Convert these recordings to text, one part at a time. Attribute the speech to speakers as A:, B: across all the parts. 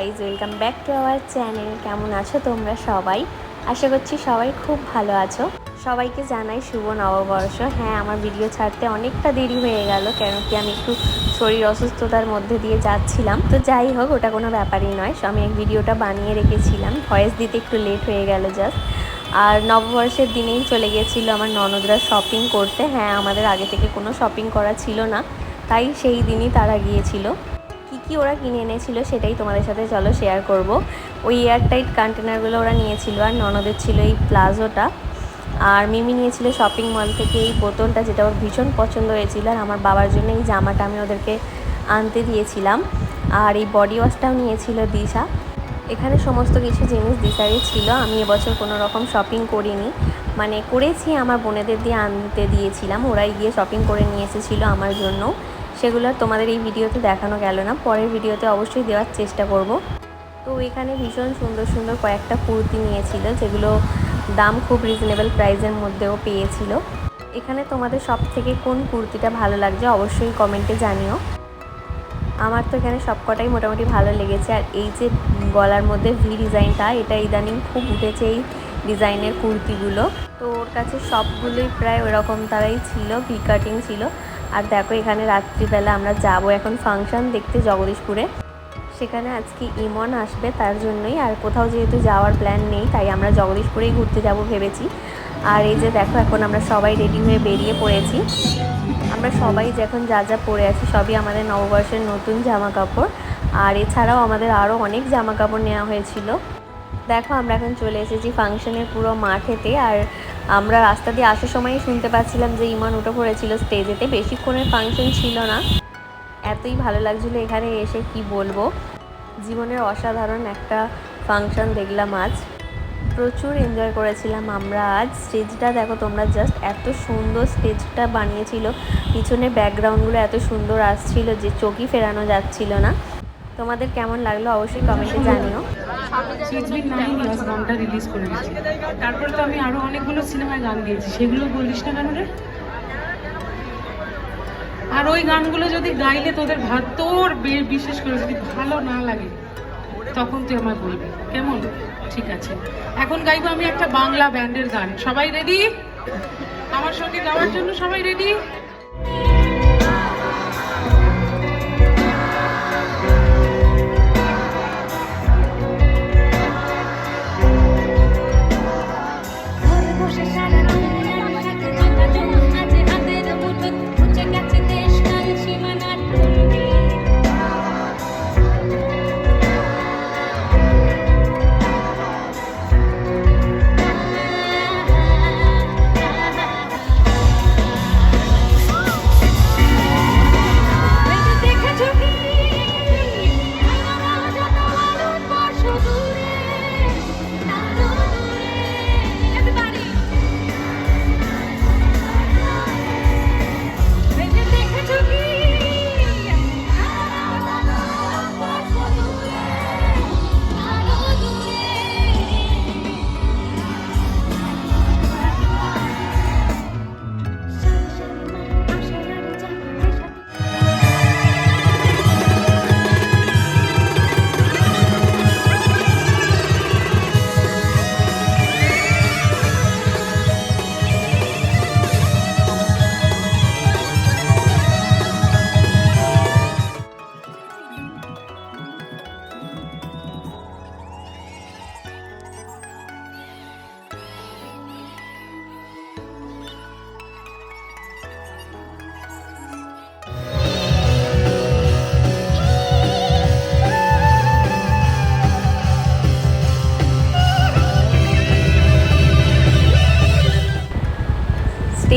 A: Guys welcome back to our channel কেমন আছো তোমরা সবাই? আশা করছি সবাই খুব ভালো আছো। সবাইকে জানাই শুভ নববর্ষ। হ্যাঁ আমার ভিডিও ছাড়তে অনেকটা দেরি হয়ে গেল কেন কি আমি একটু শরীর অসুস্থতার মধ্যে দিয়ে যাচ্ছিলাম। তো যাই হোক, ওটা কোনো ব্যাপারই নয়। আমি এক ভিডিওটা বানিয়ে রেখেছিলাম। ভয়েস দিতে একটু লেট হয়ে গেল জাস্ট আর নববর্ষের দিনেই চলে গিয়েছিল আমার ননদরা শপিং করতে। হ্যাঁ আমাদের আগে থেকে কোনো শপিং করা ছিল না। তাই সেই দিনই তারা গিয়েছিল। কি ওরা কিনে এনেছিল সেটাই তোমাদের সাথে চলো শেয়ার করব। ওই এয়ারটাইট কন্টেনারগুলো ওরা নিয়েছিল আর ননদের ছিল এই প্লাজোটা। আর মিমি নিয়েছিল শপিং মল থেকে এই বোতলটা যেটা ওর ভীষণ পছন্দ হয়েছিল আর আমার বাবার জন্য এই জামাটা আমি ওদেরকে আনতে দিয়েছিলাম। আর এই বডি ওয়াশটাও নিয়েছিল দিশা। এখানে সমস্ত কিছু জিনিস দিশারই ছিল। আমি এবছর কোনো রকম শপিং করিনি। মানে করেছি আমার বোনেদের দিয়ে আনতে দিয়েছিলাম। ওরাই গিয়ে শপিং করে নিয়ে এসেছিল আমার জন্য। সেগুলো তোমাদের এই ভিডিওতে দেখানো গেল না। পরের ভিডিওতে অবশ্যই দেওয়ার চেষ্টা করব। তো এখানে ভীষণ সুন্দর সুন্দর কয়েকটা কুর্তি নিয়েছিল, যেগুলো দাম খুব রিজনেবল প্রাইসের মধ্যেও পেয়েছিল। এখানে তোমাদের সব থেকে কোন কুর্তিটা ভালো লাগছে অবশ্যই কমেন্টে জানিও। আমার তো এখানে সবকটাই মোটামুটি ভালো লেগেছে। আর এই যে গলার মধ্যে ভি ডিজাইনটা এটা ইদানিং খুব উঠেছে এই ডিজাইনের কুর্তিগুলো। তো ওর কাছে সবগুলোই প্রায় ওরকম তারাই ছিল ভি কাটিং ছিল। আর দেখো এখানে রাত্রিবেলা আমরা যাব এখন ফাংশন দেখতে জগদীশপুরে। সেখানে আজকে ইমন আসবে তার জন্যই, আর কোথাও যেহেতু যাওয়ার প্ল্যান নেই, তাই আমরা জগদীশপুরেই ঘুরতে যাব ভেবেছি। আর এই যে দেখো এখন আমরা সবাই রেডি হয়ে বেরিয়ে পড়েছি। আমরা সবাই যখন যা যা পরে আছি সবই আমাদের নববর্ষের নতুন জামা কাপড় আর এছাড়াও আমাদের আরও অনেক জামা কাপড় নেওয়া হয়েছিল। দেখো আমরা এখন চলে এসেছি ফাংশনের পুরো মাঠেতে, আর আমরা রাস্তা দিয়ে আসার সময়ই শুনতে পাচ্ছিলাম যে ইমান উঠে পড়েছিল স্টেজেতে বেশিক্ষণের ফাংশন ছিল না। এতই ভালো লাগছিল এখানে এসে, কি বলব? জীবনের অসাধারণ একটা ফাংশন দেখলাম আজ। প্রচুর এনজয় করেছিলাম আমরা আজ। স্টেজটা দেখো তোমরা জাস্ট এত সুন্দর স্টেজটা বানিয়েছিল। পিছনে ব্যাকগ্রাউন্ডগুলো এত সুন্দর আসছিল যে চোখই ফেরানো যাচ্ছিল না। তোমাদের কেমন লাগল অবশ্যই কমেন্টে জানিও।
B: ইয়ার্স গানটা রিলিজ করে তো আমি আরও অনেকগুলো সিনেমায় গান গিয়েছি সেগুলো বলিস না কেন রে? আর ওই গানগুলো যদি গাইলে তোদের ভাত তোর বিশেষ করে যদি ভালো না লাগে, তখন তুই আমায় বলবি। কেমন? ঠিক আছে। এখন গাইবো আমি একটা বাংলা ব্যান্ডের গান। সবাই রেডি আমার সঙ্গে গাওয়ার জন্য সবাই রেডি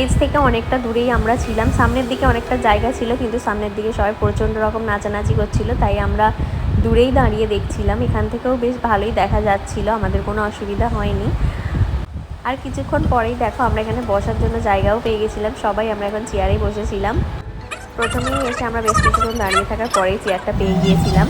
A: স্টেজ থেকে অনেকটা দূরেই আমরা ছিলাম। সামনের দিকে অনেকটা জায়গা ছিল, কিন্তু সামনের দিকে সবাই প্রচণ্ড রকম নাচানাচি করছিল, তাই আমরা দূরেই দাঁড়িয়ে দেখছিলাম। এখান থেকেও বেশ ভালোই দেখা যাচ্ছিল, আমাদের কোনো অসুবিধা হয়নি। আর কিছুক্ষণ পরেই দেখো, আমরা এখানে বসার জন্য জায়গাও পেয়ে গেছিলাম। সবাই আমরা এখন চেয়ারেই বসেছিলাম। প্রথমেই এসে আমরা বেশ কিছুক্ষণ দাঁড়িয়ে থাকার পরেই চেয়ারটা পেয়ে গিয়েছিলাম।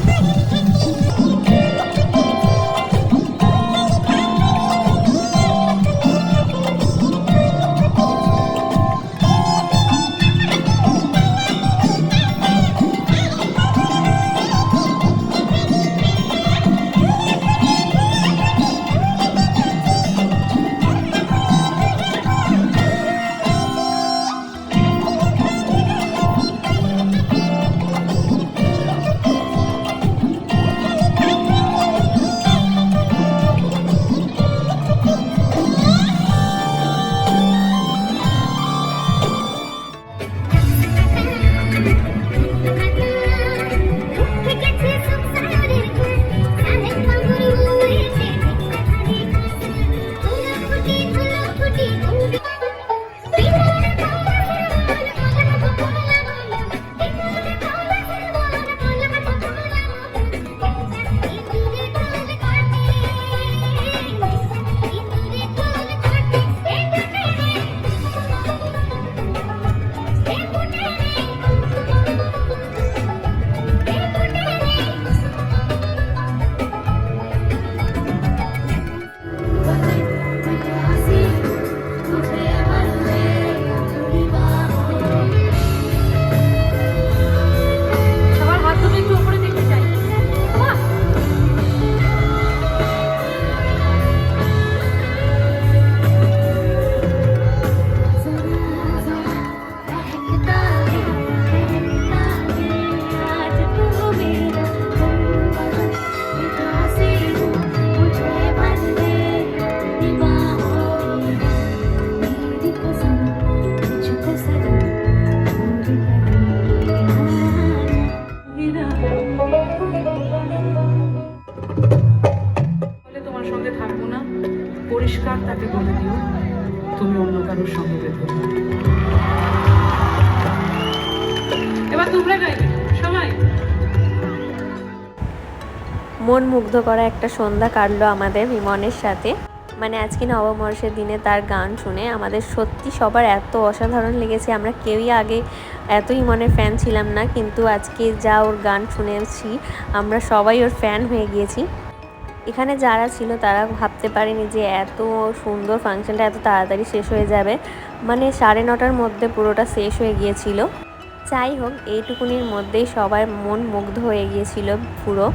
B: পরিষ্কার তাকে বলে দিও, তুমি অন্য কারোর সঙ্গে বেঁধো। এবার তোমরা গাইবে
A: মন মুগ্ধ করা একটা সন্ধ্যা কাটলো আমাদের বিমনের সাথে। মানে আজকে নববর্ষের দিনে তার গান শুনে আমাদের সত্যি সবার এত অসাধারণ লেগেছে। আমরা কেউই আগে এত ইমনের ফ্যান ছিলাম না, কিন্তু আজকে যা ওর গান শুনেছি, আমরা সবাই ওর ফ্যান হয়ে গিয়েছি। এখানে যারা ছিল তারা ভাবতে পারেনি যে এত সুন্দর ফাংশনটা এত তাড়াতাড়ি শেষ হয়ে যাবে। মানে সাড়ে নটার মধ্যে পুরোটা শেষ হয়ে গিয়েছিল। যাই হোক এইটুকুনির মধ্যেই সবার মন মুগ্ধ হয়ে গিয়েছিল পুরো।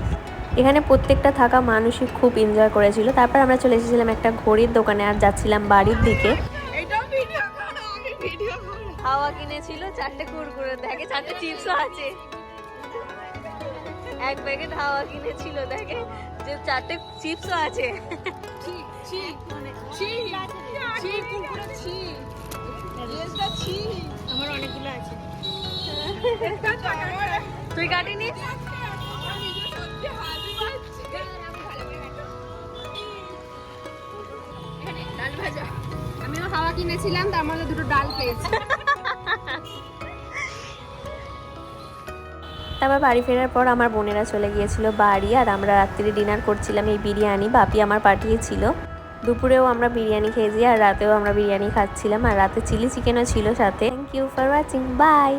A: এখানে প্রত্যেকটা থাকা মানুষই খুব এনজয় করেছিল। তারপর আমরা চলে এসেছিলাম একটা ঘড়ির দোকানে আর যাচ্ছিলাম বাড়ির দিকে। হাওয়া কিনেছিল চারটে কুরকুরে দেখে চারটে চিপসও আছে। এক প্যাকেট হাওয়া কিনেছিল দেখে যে চারটে চিপসও আছে।
C: আমার অনেকগুলো আছে।
A: তুই কাটিনি
C: আমিও হাওয়া কিনেছিলাম তার মধ্যে দুটো ডাল পেয়েছি
A: তারপর বাড়ি ফেরার পর আমার বোনেরা চলে গিয়েছিল বাড়ি আর আমরা রাত্রিরে ডিনার করছিলাম এই বিরিয়ানি বাপি আমার পাঠিয়েছিল। দুপুরেও আমরা বিরিয়ানি খেয়েছি আর রাতেও আমরা বিরিয়ানি খাচ্ছিলাম আর রাতে চিলি চিকেনও ছিল সাথে। Thank you for watching bye